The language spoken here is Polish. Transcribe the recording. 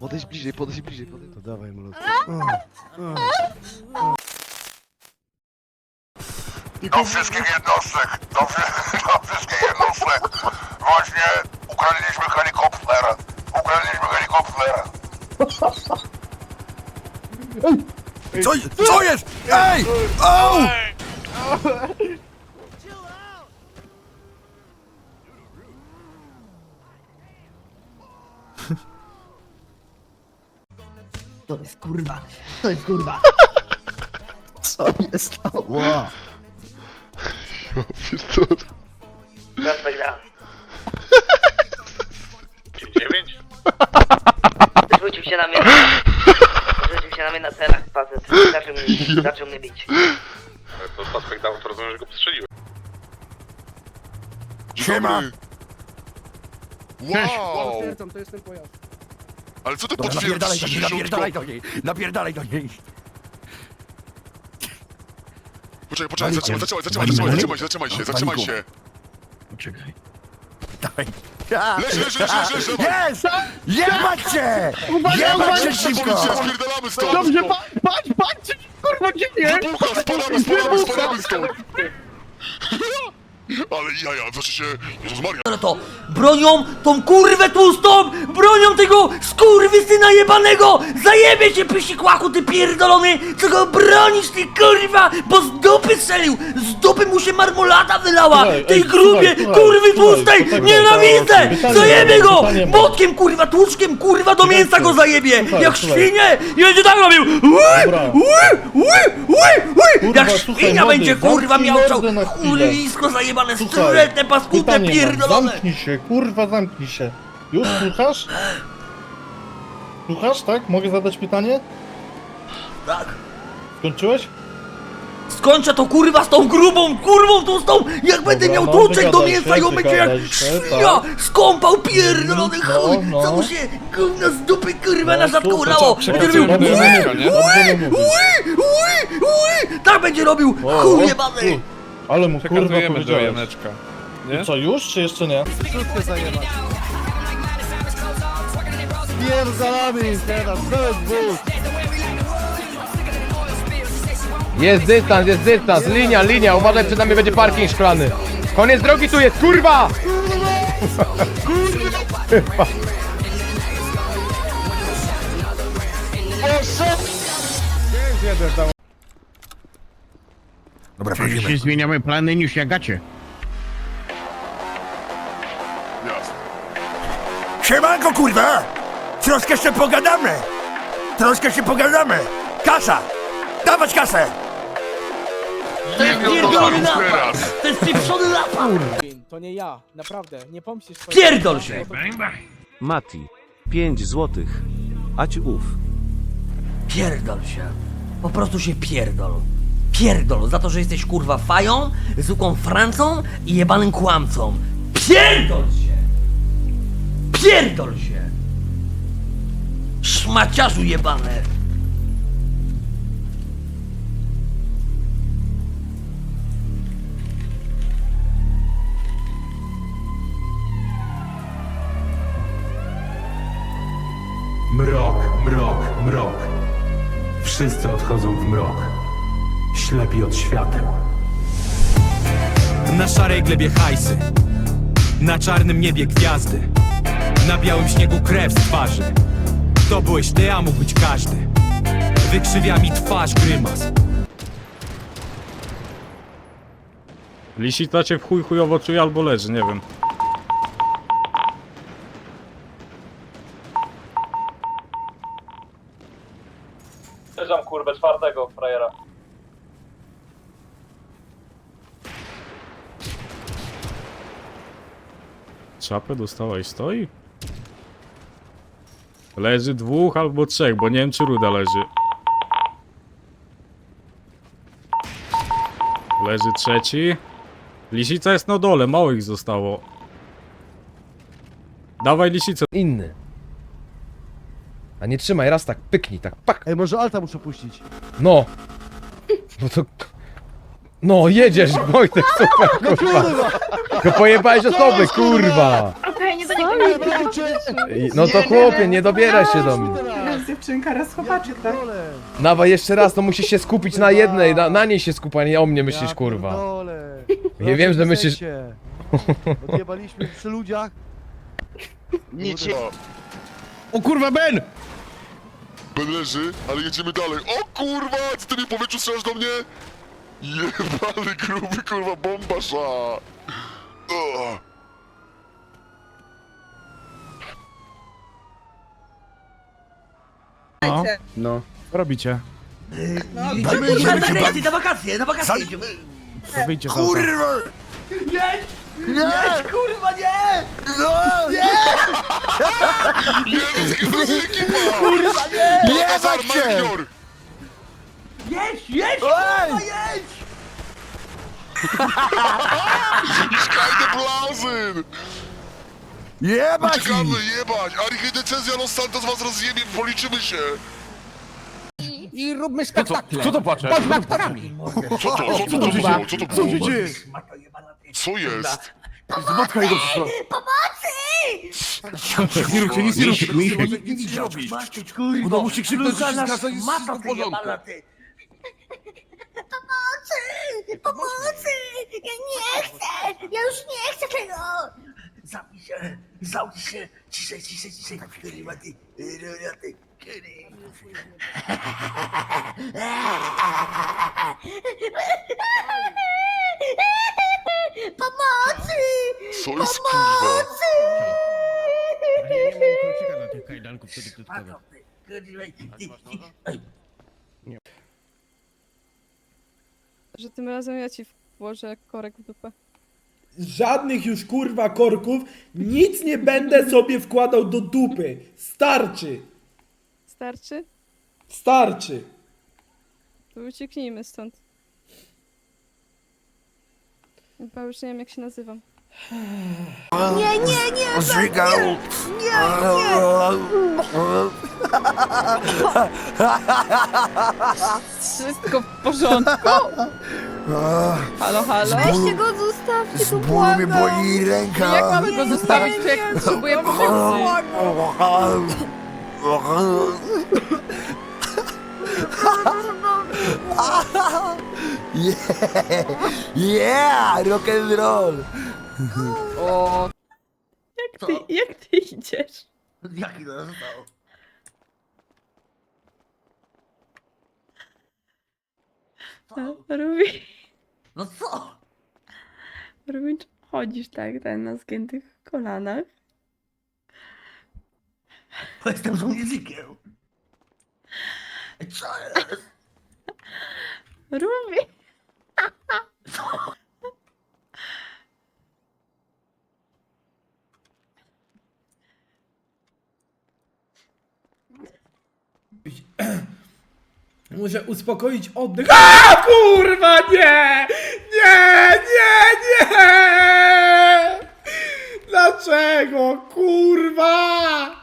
Podejdź bliżej, podejdź bliżej, podejdź. To dawaj malutko. Do wszystkich jednostek, do, wszy- do wszystkich jednostek. Właśnie ukradliśmy helikopter. Ukradliśmy helikopter. Co, co jest? Ej! Au! To jest kurwa, to jest kurwa. Co się stało? Gra. 9? Rzucił się na mnie. Rzucił się na mnie na celach facet. Zaczął mnie, zaczął mnie bić. Ale to suspect down, to rozumiem, że go postrzeliłem. Siema! Wow! to jest ten pojazd. Ale co ty Dobra, napierdalaj do niej, napierdalaj do niej, napierdalaj do niej. Poczekaj, poczekaj, zatrzymaj, zatrzymaj, zatrzymaj, zatrzymaj, zatrzymaj się, zatrzymaj się, zatrzymaj się. Poczekaj. Dawaj. Leż, leż, leż, leż, leż, dawaj. Jest! Jebać cię! Jebać cię szybko! Policja, spierdalamy stąd! Dobrze, patrz, patrz, kurwa, gdzie nie? Wybucha, spadamy, spadamy, spadamy stąd! Ale jaja, znaczy się... Jezus Maria. Ale to bronią tą kurwę tłustą, bronią tego skurwysyna jebanego! Zajebie cię pysikłaku ty pierdolony! Czego bronisz ty kurwa? Bo z dupy strzelił! Z dupy mu się marmolada wylała! Słuchaj, tej ej, grubie, słuchaj, kurwy słuchaj, tłustej! słuchaj, Nienawidzę! pytanie Zajebie mam, go! pytanie mam. Botkiem kurwa, tłuczkiem kurwa do mięsa go zajebie! Słuchaj, Jak słuchaj. świnie! I będzie tak robił! Ły, Dobra. ły, ły, ły, ły! Kurwa, Jak słuchaj, świnia młody, będzie kurwa zamknij miałczał! mordę na chwilę. Chulisko zajebane, Paskudne, pytanie mam, pierdolone! Zamknij się, kurwa, zamknij się. Już słuchasz? Słuchasz, tak? Mogę zadać pytanie? Tak. Skończyłeś? Skończę to kurwa z tą grubą kurwą tą z tą jak będę miał no, tłuczek do wygadaj mięsa się, i on będzie jak wygadaj się, świnia skąpał pierdolony No, chuj no. co mu się gówno z dupy kurwa No, na rzadko super, co, będzie robił ły, mówisz, nie? Dobrze mówisz. ły, ły, ły, tak będzie robił O, chuj o, jebany Ale mu kurwa Przekazujemy do powiedziałeś. Janeczka. Nie? Co, już, czy jeszcze nie? Pierdalamy teraz, nawet dwóch. Jest dystans, jest dystans, linia, linia, uważaj, przed nami będzie parking szklany. Koniec drogi tu jest, kurwa! Dobra, wchodzimy. zmieniamy plany niż jagacie. Jasne. Siemanko, kurwa! Troszkę się pogadamy! Troszkę się pogadamy! Kasa! Dawać kasę! to jest pierdolony napad to jest pieprzony napad To nie ja, naprawdę, nie pomścisz pierdol się Mati, 5 złotych. Ać ów. pierdol się po prostu się pierdol pierdol za to że jesteś kurwa fają zwykłą Francą i jebanym kłamcą pierdol się pierdol się szmaciarzu jebane Mrok, mrok, mrok. Wszyscy odchodzą w mrok. Ślepi od świateł. Na szarej glebie hajsy. Na czarnym niebie gwiazdy. Na białym śniegu krew z twarzy. To byłeś ty, a mógł być każdy. Wykrzywia mi twarz grymas. Lisita cię w chuj chujowo czuje albo leży, nie wiem. Przepraszam, kurwę, czwartego frajera. Czapę dostała i stoi? Leży dwóch albo trzech, bo nie wiem czy Ruda leży. Leży trzeci. Lisica jest na dole, mało ich zostało. Dawaj lisicę. Inny. A nie trzymaj, raz tak, pyknij, tak, pak. Ej, może Alta muszę puścić. No. No to... No, jedziesz, Wojtek, super, kurwa. Tylko pojebałeś osoby, kurwa. Okej, nie I- No to chłopie, nie dobieraj się do mnie. Raz dziewczynka, raz chłopaczek, tak? Dawaj jeszcze raz, to musisz się skupić na jednej, na, na niej się skupa, nie o mnie myślisz, kurwa. Ja wiem, że myślisz... Odjebaliśmy przy ludziach. Nic się... O kurwa, Ben! Ben leży, ale jedziemy dalej. O kurwa, co ty mi w powietrzu strzelasz do mnie? Jebany gruby, kurwa, bombasza. O. No. Co robicie? No, Idziemy, na, idziemy, na, idziemy. lekcje, na wakacje, na wakacje. To z auta. Kurwa! Jedź! Nie! Jedź, kurwa, nie! No! Jezus, to jest ekipa! Kurwa, nie! Baltazar, Jebać cię! Jedź, jedź, Ej! kurwa, jedź! Keine Blasen! Jebać Uciekamy, ich! jebać! Arichy decyzja Los Santos was rozjebie, policzymy się! I róbmy spektakle. Co to płacze? Bądźmy aktorami. Co to, co to, co to było? Co to Co się było? dzieje? Mato jebana, ty. Co jest? Zbotka jego przyszła. Nie róbcie, nic nie róbcie. Nic nie robić. Maciuś, kurwa. Ona musi krzyknąć, że Bluzana wszystko jest- jest szmata, w ty porządku. jebana, ty. Pomocy! Ja nie chcę! Ja już nie chcę tego! Zamknij się, zamknij się. Ciszej, ciszej, ciszej. Kurwa, ty. Kurwa, ty. Pomocy! Co jest kurwa? Mato, ty. Kurwa, ty. Ej, Że tym razem ja ci włożę korek w dupę. Żadnych już kurwa korków, nic nie będę sobie wkładał do dupy. Starczy, Starczy? starczy. To ucieknijmy stąd. Chyba już nie wiem jak się nazywam. Nie, nie, nie! Zżygał! Wszystko w porządku? Halo, halo? Weźcie go, zostawcie Z bólu mnie boli ręka! Jak mamy go zostawić, czy jak potrzebuje pomocy? Yeah! Yeah! Rock and roll! O. Jak ty, jak ty idziesz? Jaki to zostało? Rubi, No co? Rubi, chodzisz tak, ten na zgiętych kolanach? Bo jestem żołnierzykiem. Co jest? Rubi! Muszę uspokoić oddech. A kurwa nie! Nie, nie, nie! Dlaczego kurwa?